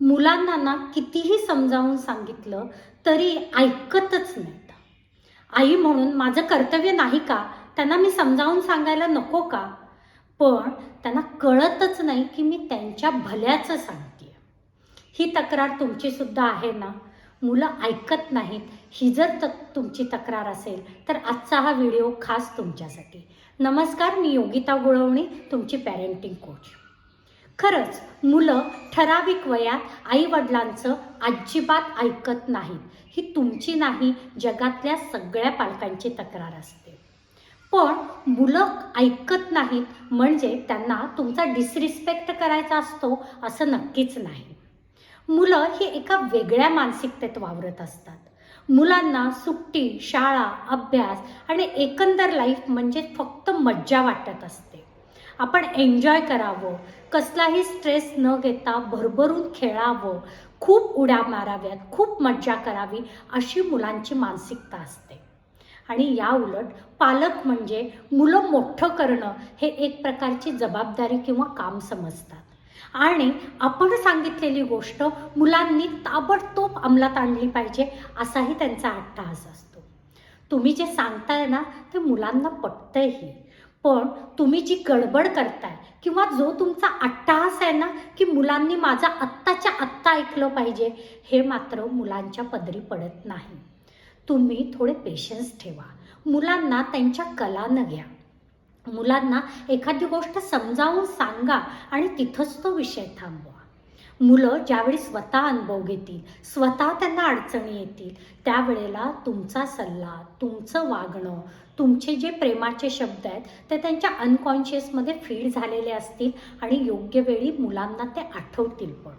मुलांना ना कितीही समजावून सांगितलं तरी ऐकतच नाहीत. आई म्हणून माझं कर्तव्य नाही का? त्यांना मी समजावून सांगायला नको का? पण त्यांना कळतच नाही की मी त्यांच्या भल्याचं सांगते ही तक्रार तुमचीसुद्धा आहे ना? मुलं ऐकत नाहीत. ही जर त तुमची तक्रार असेल तर आजचा हा व्हिडिओ खास तुमच्यासाठी. नमस्कार मी योगिता गुळवणी तुमची पॅरेंटिंग कोच खरंच मुलं ठराविक वयात आईवडिलांचं अजिबात ऐकत नाहीत. ही तुमची नाही जगातल्या सगळ्या पालकांची तक्रार असते. पण मुलं ऐकत नाहीत म्हणजे त्यांना तुमचा डिसरिस्पेक्ट करायचा असतो असं नक्कीच नाही. मुलं ही एका वेगळ्या मानसिकतेत वावरत असतात. मुलांना सुट्टी शाळा अभ्यास आणि एकंदर लाईफ म्हणजे फक्त मज्जा वाटत असते. आपण एन्जॉय करावं. कसलाही स्ट्रेस न घेता भरभरून खेळावं. खूप उड्या माराव्यात खूप मज्जा करावी अशी मुलांची मानसिकता असते. आणि या उलट पालक म्हणजे मुलं मोठं करणं हे एक प्रकारची जबाबदारी किंवा काम समजतात. आणि आपण सांगितलेली गोष्ट मुलांनी ताबडतोब अंमलात आणली पाहिजे असाही त्यांचा अट्टहास असतो. तुम्ही जे सांगताय ना ते मुलांना पटतंही. पण तुम्ही जी गडबड करताय किंवा जो तुमचा अट्टहास आहे ना की मुलांनी माझा आत्ताच्या आत्ता ऐकलं पाहिजे हे मात्र मुलांच्या पदरी पडत नाही. तुम्ही थोडे पेशन्स ठेवा. मुलांना त्यांच्या कलानं घ्या. मुलांना एखादी गोष्ट समजावून सांगा आणि तिथंच तो विषय थांबवा. मुलं ज्यावेळी स्वतः अनुभव घेतील स्वतः त्यांना अडचणी येतील त्यावेळेला तुमचा सल्ला तुमचं वागणं तुमचे जे प्रेमाचे शब्द आहेत ते त्यांच्या अनकॉन्शियसमध्ये फीड झालेले असतील आणि योग्य वेळी मुलांना ते आठवतील पण.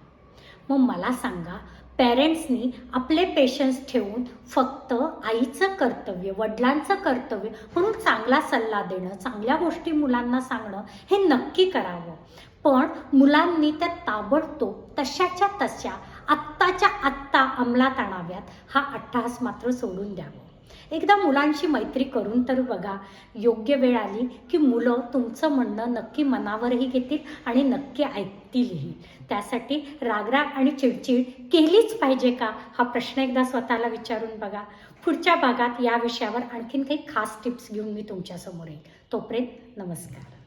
मग मला सांगा पेरेंट्सनी आपले पेशन्स ठेवून फक्त आईचं कर्तव्य वडिलांचं कर्तव्य म्हणून चांगला सल्ला देणं चांगल्या गोष्टी मुलांना सांगणं हे नक्की करावं. पण मुलांनी त्या ताबडतोब तशाच्या तशा आत्ताच्या आत्ता अंमलात आणाव्यात हा अट्टहास मात्र सोडून द्यावं. एकदा मुलांशी मैत्री करून तर बघा योग्य वेळ आली की मुलं तुमचं म्हणणं नक्की मनावरही घेतील आणि नक्की ऐकतीलही. त्यासाठी रागराग आणि चिडचिड केलीच पाहिजे का? हा प्रश्न एकदा स्वतःला विचारून बघा. पुढच्या भागात या विषयावर आणखीन काही खास टिप्स घेऊन मी तुमच्यासमोर येईल. तोपर्यंत नमस्कार.